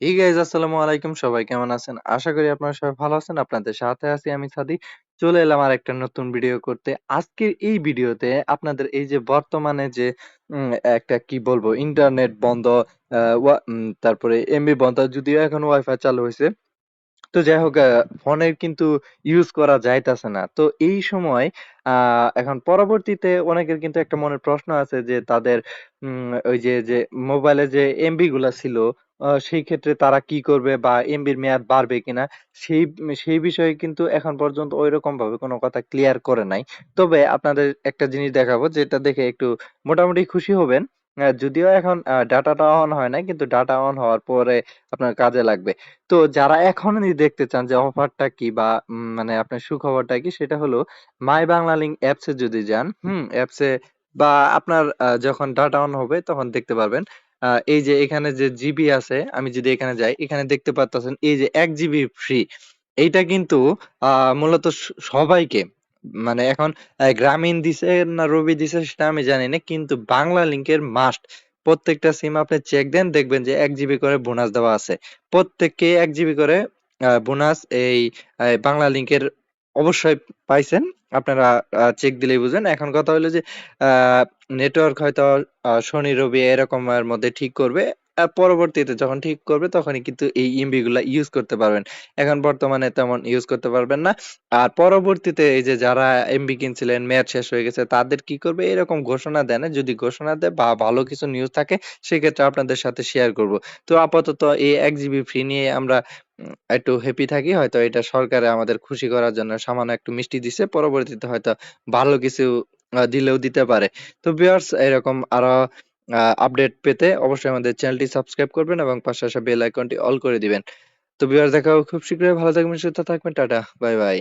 এই গাইজ আসসালামু আলাইকুম সবাই কেমন আছেন? আশা করি আপনারা সবাই ভালো আছেন। আপনাদের সাথে আছি আমি সাদি। চলে এলাম আরেকটা নতুন ভিডিও করতে। আজকের এই ভিডিওতে আপনাদের এই যে বর্তমানে যে একটা কি বলব ইন্টারনেট বন্ধ তারপরে এমবি বন্ধ যদিও এখন ওয়াইফাই চালু হয়েছে তো যাই হোক ফোনের কিন্তু ইউজ করা যাইতাছে না। তো এই সময় এখন পরবর্তীতে অনেকের কিন্তু একটা মনের প্রশ্ন আছে যে তাদের ওই যে, যে মোবাইলে যে এমবি গুলা ছিল সেই ক্ষেত্রে তারা কি করবে বা এমবির মেয়াদ বাড়বে কিনা? সেই সেই বিষয়ে কিন্তু এখন পর্যন্ত ওইরকম ঐরকমভাবে কোন কথা ক্লিয়ার করে নাই। তবে আপনাদের একটা জিনিস দেখাবো যেটা দেখে একটু মোটামুটি খুশি হবেন। যদিও এখন ডাটাটা অন হয় নাই কিন্তু ডাটা অন হওয়ার পরে আপনার কাজে লাগবে। তো যারা এখনই দেখতে চান যে অফারটা কি বা মানে আপনার সুখবরটা কি? সেটা হলো মাই বাংলা লিংক অ্যাপসে যদি যান, হুম? অ্যাপসে বা আপনার যখন ডাটা অন হবে তখন দেখতে পারবেন। আ এই যে এখানে যে জিবি আছে, আমি যদি এখানে যাই, এখানে দেখতে পারতেছেন এই যে এক জিবি ফ্রি। এইটা কিন্তু আ মূলত সবাইকে মানে এখন গ্রামীণ দিছে না রবি দিছে সেটা আমি জানি না। কিন্তু বাংলা লিংকের মাস্ট। প্রত্যেকটা সিম আপনি চেক দেন দেখবেন যে এক জিবি করে বোনাস দেওয়া আছে। প্রত্যেককে এক জিবি করে বোনাস এই বাংলা লিংকের অবশ্যই পাইছেন। আপনারা চেক দিলেই বুঝবেন। এখন কথা হলো যে নেটওয়ার্ক হয়তো শনি, রবি এরকমের মধ্যে ঠিক করবে। পরবর্তীতে যখন ঠিক করবে তখনই কিন্তু এই এমবি গুলা ইউজ করতে পারবেন। এখন বর্তমানে তেমন ইউজ করতে পারবেন না। আর পরবর্তীতে এই যে যারা এমবি কিনছিলেন, মেয়াদ শেষ হয়ে গেছে তাদের কি করবে? এরকম ঘোষণা দেন যদি ঘোষণা দেয় বা ভালো কিছু নিউজ থাকে সেক্ষেত্রে আপনাদের সাথে শেয়ার করব। তো আপাতত এই এক জিবি ফ্রি নিয়ে আমরা একটু হ্যাপি থাকি। হয়তো এটা সরকারে আমাদের খুশি করার জন্য সামান্য একটু মিষ্টি দিছে। পরবর্তীতে হয়তো ভালো কিছু দিলেও দিতে পারে। তো ভিউয়ার্স এরকম আরও আ আপডেট পেতে অবশ্যই আমাদের চ্যানেলটি সাবস্ক্রাইব করবেন এবং পাশে আসা বেল আইকনটি অল করে দিবেন। তো ভিউয়ার্স দেখা হবে খুব শীঘ্রই। ভালো থাকবেন, সুস্থ থাকবেন। টাটা। Bye, bye.